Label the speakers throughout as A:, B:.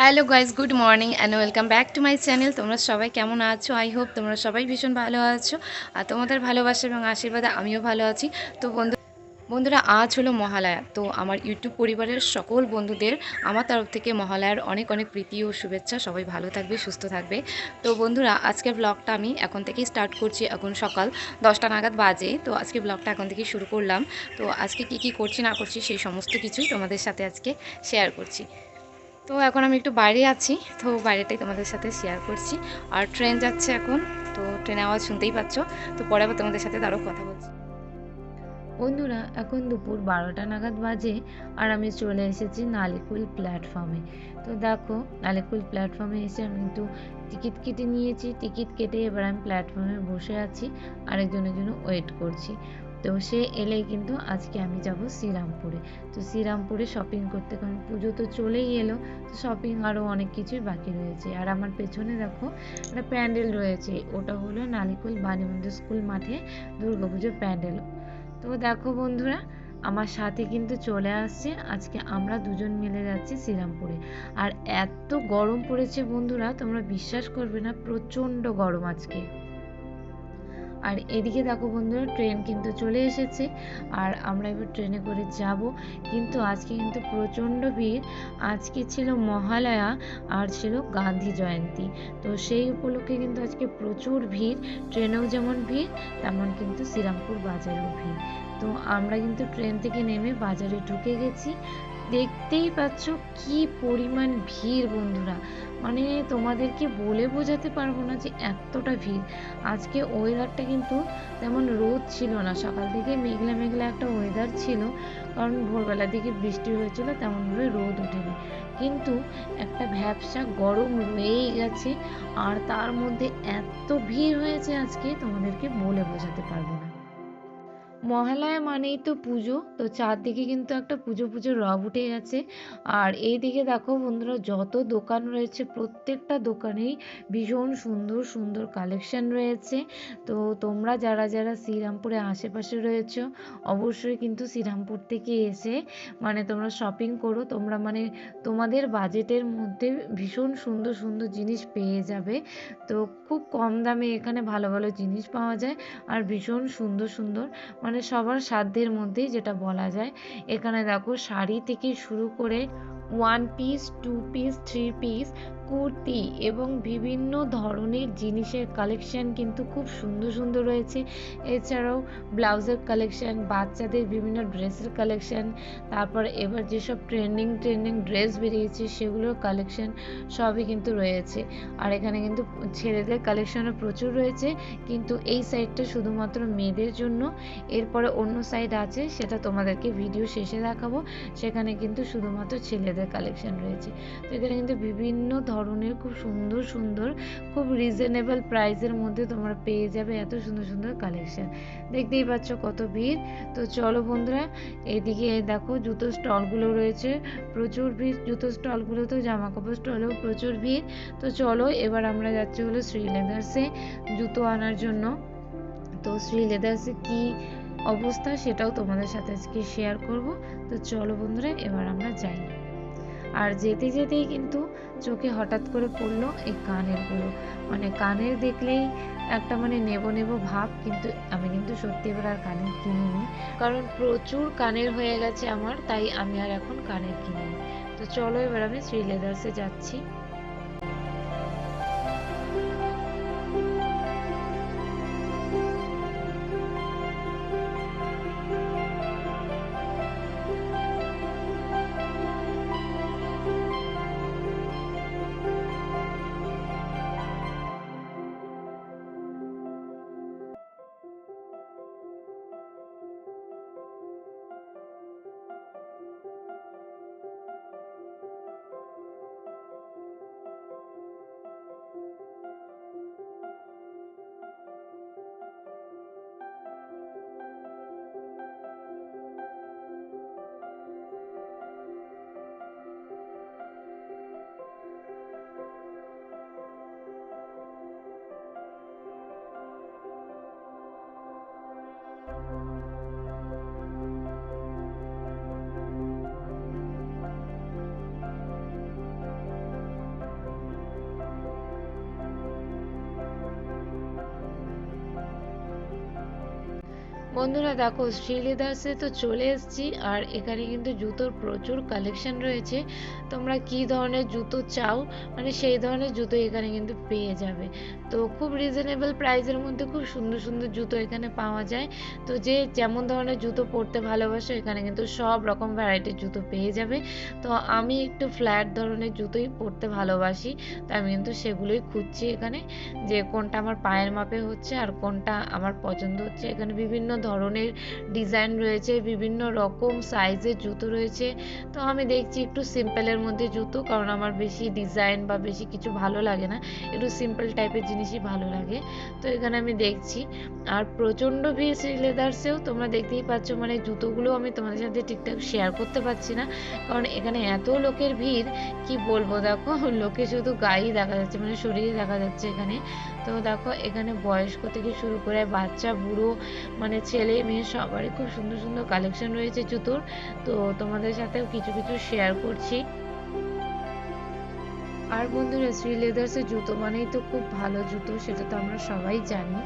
A: Hello guys good morning and welcome back to my channel তোমরা সবাই কেমন আছো? আই হোপ তোমরা সবাই ভীষণ ভালো আছো। আর তোমাদের ভালোবাসা এবং আশীর্বাদে আমিও ভালো আছি। তো বন্ধু, বন্ধুরা, আজ হলো মহালয়া। তো আমার ইউটিউব পরিবারের সকল বন্ধুদের আমার তরফ থেকে মহালয়ার অনেক অনেক প্রীতি ও শুভেচ্ছা। সবাই ভালো থাকবে, সুস্থ থাকবে। তো বন্ধুরা, আজকের ব্লগটা আমি এখন থেকেই স্টার্ট করছি এখন সকাল দশটা নাগাদ বাজে। তো আজকে ব্লগটা এখন থেকেই শুরু করলাম। তো আজকে কি কি করছি না করছি সেই সমস্ত কিছুই তোমাদের সাথে আজকে শেয়ার করছি। তো এখন আমি একটু বাইরে আছি, তো বাইরেটাই তোমাদের সাথে শেয়ার করছি। আর ট্রেন যাচ্ছে এখন, তো ট্রেনে আওয়াজ শুনতেই পাচ্ছ। তো পরে আবার তোমাদের সাথে তারও কথা বলছি।
B: বন্ধুরা, এখন দুপুর বারোটা নাগাদ বাজে আর আমি চলে এসেছি নালিকুল প্ল্যাটফর্মে তো দেখো, নালিকুল প্ল্যাটফর্মে এসে আমি একটু টিকিট কেটে নিয়েছি। টিকিট কেটে এবার আমি প্ল্যাটফর্মে বসে আছি, আরেকজনের জন্য ওয়েট করছি। তো সে এলেই কিন্তু আজকে আমি যাব শ্রীরামপুরে। তো শ্রীরামপুরে শপিং করতে কারণ পুজো তো চলেই এলো, তো শপিং আরও অনেক কিছুই বাকি রয়েছে। আর আমার পেছনে দেখো একটা প্যান্ডেল রয়েছে, ওটা হলো নালিকুল বাণীমন্দির স্কুল মাঠে দুর্গাপুজোর প্যান্ডেল। তো দেখো বন্ধুরা, আমার সাথে কিন্তু চলে আসছে, আজকে আমরা দুজন মিলে যাচ্ছি শ্রীরামপুরে। আর এত গরম পড়েছে বন্ধুরা, তোমরা বিশ্বাস করবে না, প্রচণ্ড গরম আজকে। আর এদিকে দেখো বন্ধুরা, ট্রেন কিন্তু চলে এসেছে আর আমরা এবার ট্রেনে করে যাব। কিন্তু আজকে কিন্তু প্রচণ্ড ভিড়। আজকে ছিল মহালয়া আর ছিল গান্ধী জয়ন্তী। তো সেই উপলক্ষে কিন্তু আজকে প্রচুর ভিড়। ট্রেনেও যেমন ভিড়, তেমন কিন্তু শ্রীরামপুর বাজারেও ভিড়। তো আমরা কিন্তু ট্রেন থেকে নেমে বাজারে ঢুকে গেছি। দেখতেই পাচ্ছ কি পরিমাণ ভিড় বন্ধুরা। মানে তোমাদেরকে বলে বোঝাতে পারব না যে এতটা ভিড়। আজকে ওয়েদারটা কিন্তু তেমন রোদ ছিল না। সকাল থেকে মেঘলা মেঘলা একটা ওয়েদার ছিল। কারণ ভোরবেলার দিকে বৃষ্টি হয়েছিল, তেমনভাবে রোদ ওঠেনি। কিন্তু একটা ভ্যাবসা গরম রয়েই গেছে। আর তার মধ্যে এত ভিড় হয়েছে আজকে তোমাদেরকে বলে বোঝাতে পারব না। মহালয়া মানেই তো পুজো। তো চারদিকে কিন্তু একটা পুজো পুজো রব উঠে গেছে। আর এইদিকে দেখো বন্ধুরা, যত দোকান রয়েছে, প্রত্যেকটা দোকানেই ভীষণ সুন্দর সুন্দর কালেকশন রয়েছে। তো তোমরা যারা যারা শ্রীরামপুরে আশেপাশে রয়েছো, অবশ্যই কিন্তু শ্রীরামপুর থেকে এসে মানে তোমরা শপিং করো। তোমরা মানে তোমাদের বাজেটের মধ্যে ভীষণ সুন্দর সুন্দর জিনিস পেয়ে যাবে। তো খুব কম দামে এখানে ভালো ভালো জিনিস পাওয়া যায়। আর ভীষণ সুন্দর সুন্দর মানে সবার সাধ্যের মধ্যে যেটা বলা যায়। এখানে দেখো শাড়ি থেকে শুরু করে one piece two piece three piece kurti এবং বিভিন্ন ধরনের জিনিসের কালেকশন কিন্তু খুব সুন্দর সুন্দর রয়েছে। এছাড়াও ব্লাউজের কালেকশন বাচ্চাদের বিভিন্ন ড্রেসের কালেকশন তারপর এবার যেসব ট্রেন্ডিং ট্রেন্ডিং ড্রেস বেরিয়েছে সেগুলোর কালেকশন সবই কিন্তু রয়েছে। আর এখানে কিন্তু ছেলেদের কালেকশনও প্রচুর রয়েছে, কিন্তু এই সাইডটা শুধুমাত্র মেয়েদের জন্য। এরপরে অন্য সাইড আছে, সেটা তোমাদেরকে ভিডিও শেষে দেখাবো। সেখানে কিন্তু শুধুমাত্র ছেলেদের কালেকশন রয়েছে। তো এখানে কিন্তু বিভিন্ন ধরনের খুব সুন্দর সুন্দর, খুব রিজনেবল প্রাইসের মধ্যে তোমরা পেয়ে যাবে এত সুন্দর সুন্দর কালেকশন দেখতেই পাচ্ছ কত ভিড়। তো চলো বন্ধুরা, এদিকে দেখো জুতো স্টলগুলো রয়েছে। প্রচুর ভিড়। জুতো স্টলগুলোতেও জামা কাপড় স্টলেও প্রচুর ভিড়। তো চলো এবার আমরা যাচ্ছি হলো শ্রী লেদার্সে জুতো আনার জন্য। তো শ্রী লেদার্সে কী অবস্থা সেটাও তোমাদের সাথে আজকে শেয়ার করব। তো চলো বন্ধুরা, এবার আমরা যাই। আর যেতে যেতেই কিন্তু চোখে হঠাৎ করে পড়ল এই কানেরগুলো মানে কানের দেখলেই একটা মানে নেব নেব ভাব, কিন্তু আমি কিন্তু সত্যি এবার আর কানের কিনিনি। কারণ প্রচুর কানের হয়ে গেছে আমার, তাই আমি আর এখন কানের কিনিনি। তো চলো এবার আমি শ্রী লেদার্সে যাচ্ছি। thank you বন্ধুরা, দেখো শ্রী লেদার্সে তো চলে এসেছি, আর এখানে কিন্তু জুতোর প্রচুর কালেকশন রয়েছে। তোমরা কি ধরনের জুতো চাও? মানে সেই ধরনের জুতো এখানে কিন্তু পেয়ে যাবে। তো খুব রিজনেবল প্রাইসের মধ্যে খুব সুন্দর সুন্দর জুতো এখানে পাওয়া যায়। তো যে যেমন ধরনের জুতো পরতে ভালোবাসো, এখানে কিন্তু সব রকম ভ্যারাইটির জুতো পেয়ে যাবে। তো আমি একটু ফ্ল্যাট ধরনের জুতোই পরতে ভালোবাসি, তো আমি কিন্তু সেগুলোই খুঁজছি এখানে। যে কোনটা আমার পায়ের মাপে হচ্ছে, আর কোনটা আমার পছন্দ হচ্ছে। এখানে বিভিন্ন ধরনের ডিজাইন রয়েছে, বিভিন্ন রকম সাইজের জুতো রয়েছে। তো আমি দেখছি একটু সিম্পলের মধ্যে জুতো, কারণ আমার বেশি ডিজাইন বা বেশি কিছু ভালো লাগে না। একটু সিম্পল টাইপের জিনিসই ভালো লাগে। তো এখানে আমি দেখছি, আর প্রচণ্ড ভিড় লেদার্সেও তোমরা দেখতেই পাচ্ছ মানে জুতোগুলো আমি তোমাদের সাথে ঠিকঠাক শেয়ার করতে পারছি না। কারণ এখানে এত লোকের ভিড়, কি বলব দেখো, লোকে শুধু গায়েই দেখা যাচ্ছে মানে শরীরে দেখা যাচ্ছে এখানে। তো দেখো, এখানে বয়স্ক থেকে শুরু করে বাচ্চা, বুড়ো মানে ছেলে, মেয়ে, সবারই খুব সুন্দর সুন্দর কালেকশন রয়েছে জুতোর। তো তোমাদের সাথেও কিছু কিছু শেয়ার করছি। আর বন্ধুরা, শ্রী লেদার্সের জুতো মানেই তো খুব ভালো জুতো, সেটা তো আমরা সবাই জানি।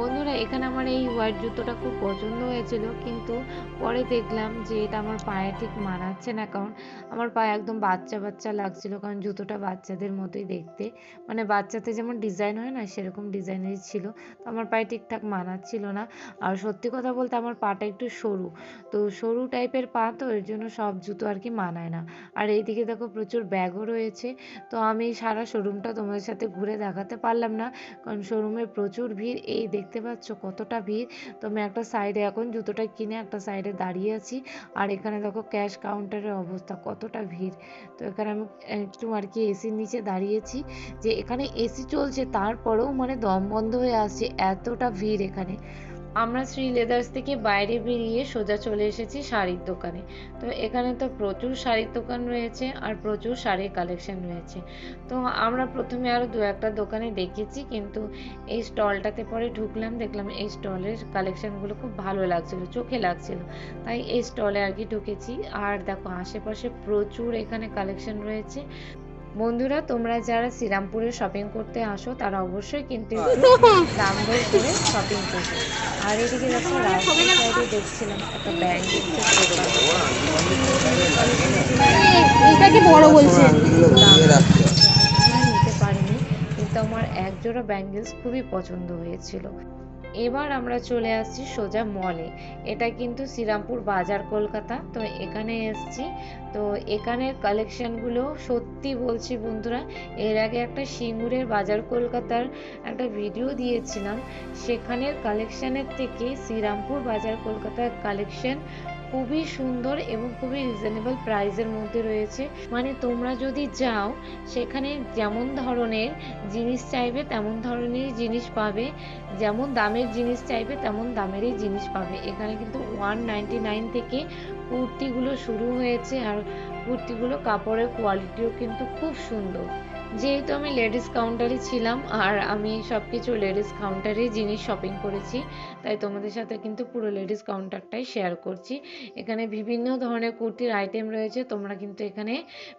B: বন্ধুরা, এখানে আমার এই হোয়াইট জুতোটা খুব পছন্দ হয়েছিল, কিন্তু পরে দেখলাম যে এটা আমার পায়ে ঠিক মানাচ্ছে না, কারণ আমার পায়ে একদম বাচ্চা বাচ্চা লাগছিল, কারণ জুতোটা বাচ্চাদের মতোই দেখতে। মানে বাচ্চাতে যেমন ডিজাইন হয় না, সেরকম ডিজাইনেরই ছিল, তো আমার পায়ে ঠিকঠাক মানাচ্ছিল না। আর সত্যি কথা বলতে আমার পাটা একটু সরু, তো সরু টাইপের পা, তো এর জন্য সব জুতো আর কি মানায় না। আর এইদিকে দেখো প্রচুর ব্যাগও রয়েছে, তো আমি সারা শোরুমটা তোমাদের সাথে ঘুরে দেখাতে পারলাম না, কারণ শোরুমে প্রচুর ভিড়, এই দেখতে পাচ্ছ কতটা ভিড়। তো আমি একটা সাইডে এখন জুতোটা কিনে একটা সাইডে দাঁড়িয়ে আছি। আর এখানে দেখো ক্যাশ কাউন্টারের অবস্থা, কতটা ভিড়। তো এখানে আমি একটু আর কি এসির নিচে দাঁড়িয়েছি যে এখানে এসি চলছে, তারপরেও মানে দম বন্ধ হয়ে আসছে, এতটা ভিড় এখানে। আমরা শ্রী লেদার্স থেকে বাইরে বেরিয়ে সোজা চলে এসেছি শাড়ির দোকানে। তো এখানে তো প্রচুর শাড়ির দোকান রয়েছে আর প্রচুর শাড়ির কালেকশন রয়েছে। তো আমরা প্রথমে আরও দু একটা দোকানে দেখেছি, কিন্তু এই স্টলটাতে পরে ঢুকলাম, দেখলাম এই স্টলের কালেকশনগুলো খুব ভালো লাগছিল, চোখে লাগছিল। তাই এই স্টলে আর কি ঢুকেছি। আর দেখো, আশেপাশে প্রচুর এখানে কালেকশন রয়েছে। বন্ধুরা তোমরা যারা শ্রীরামপুরে শপিং করতে আসো তারা অবশ্যই কিন্তু একটু দাম দর করে শপিং করবে। আর এদিকে দেখো রাস্তার সাইডে দেখছিলাম একটা
C: বড় বলছেন
B: নিতে পারিনি কিন্তু আমার এক জোড়া ব্যাঙ্গেলস খুবই পছন্দ হয়েছিল। এবার আমরা চলে আসছি সোজা মলে এটা কিন্তু শ্রীরামপুর বাজার কলকাতা, তো এখানে এসছি। তো এখানের কালেকশানগুলো সত্যি বলছি বন্ধুরা, এর আগে একটা সিঙ্গুরের বাজার কলকাতার একটা ভিডিও দিয়েছিলাম। সেখানের কালেকশানের থেকে শ্রীরামপুর বাজার কলকাতার কালেকশন খুবই সুন্দর এবং খুবই রিজনেবল প্রাইসের মধ্যে রয়েছে। মানে তোমরা যদি যাও, সেখানে যেমন ধরনের জিনিস চাইবে, তেমন ধরনেরই জিনিস পাবে। যেমন দামের জিনিস চাইবে, তেমন দামেরই জিনিস পাবে। এখানে কিন্তু ওয়ান নাইনটি নাইন থেকে কুর্তিগুলো শুরু হয়েছে আর কুর্তিগুলো কাপড়ের কোয়ালিটিও কিন্তু খুব সুন্দর। যেহেতু আমি লেডিস কাউন্টারে ছিলাম আর আমি সব কিছু লেডিস কাউন্টারেই জিনিস শপিং করেছি, তাই তোমাদের সাথে কিন্তু পুরো লেডিস কাউন্টারটাই শেয়ার করছি। এখানে বিভিন্ন ধরনের কুর্তির আইটেম রয়েছে, তোমরা কিন্তু এখানে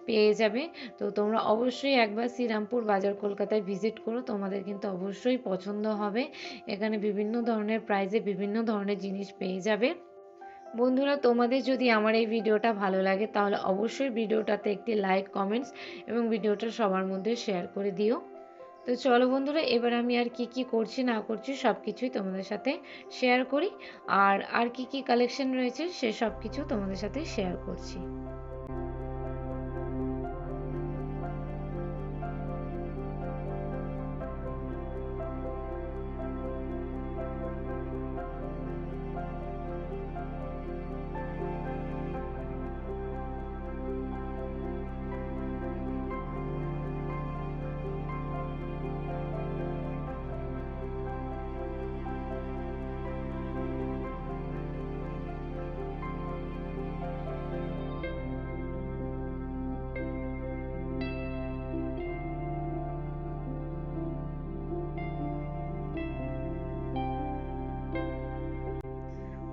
B: পেয়ে যাবে। তো তোমরা অবশ্যই একবার শ্রীরামপুর বাজার কলকাতায় ভিজিট করো, তোমাদের কিন্তু অবশ্যই পছন্দ হবে। এখানে বিভিন্ন ধরনের প্রাইসে বিভিন্ন ধরনের জিনিস পেয়ে যাবে। বন্ধুরা, তোমাদের যদি আমার এই ভিডিওটা ভালো লাগে, তাহলে অবশ্যই ভিডিওটাতে একটি লাইক কমেন্টস এবং ভিডিওটা সবার মধ্যে শেয়ার করে দিও। তো চলো বন্ধুরা, এবার আমি আর কি কি করছি, না করছি সব কিছুই তোমাদের সাথে শেয়ার করি। আর আর কি কি কালেকশন রয়েছে, সে সব কিছু তোমাদের সাথে শেয়ার করছি।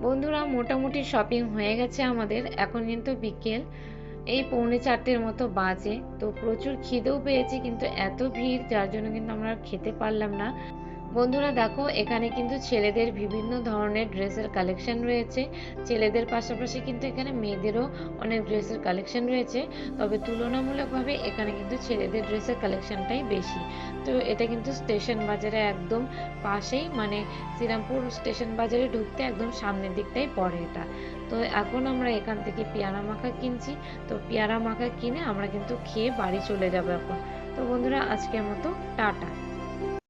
B: বন্ধুরা, মোটামুটি শপিং হয়ে গেছে আমাদের। এখন কিন্তু বিকেল। এই পৌনে চারটের মতো বাজে। তো প্রচুর খিদেও পেয়েছি, কিন্তু এত ভিড়, যার জন্য কিন্তু আমরা খেতে পারলাম না। বন্ধুরা দেখো, এখানে কিন্তু ছেলেদের বিভিন্ন ধরনের ড্রেসের কালেকশন রয়েছে। ছেলেদের পাশাপাশি কিন্তু এখানে মেয়েদেরও অনেক ড্রেসের কালেকশন রয়েছে। তবে তুলনামূলকভাবে এখানে কিন্তু ছেলেদের ড্রেসের কালেকশনটাই বেশি। তো এটা কিন্তু স্টেশন বাজারে একদম পাশেই মানে শ্রীরামপুর স্টেশন বাজারে ঢুকতে একদম সামনের দিকটাই পড়ে এটা। তো এখন আমরা এখান থেকে পেয়ারা মাখা কিনছি। তো পেয়ারা মাখা কিনে আমরা কিন্তু খেয়ে বাড়ি চলে যাব এখন। তো বন্ধুরা, আজকের মতো টাটা।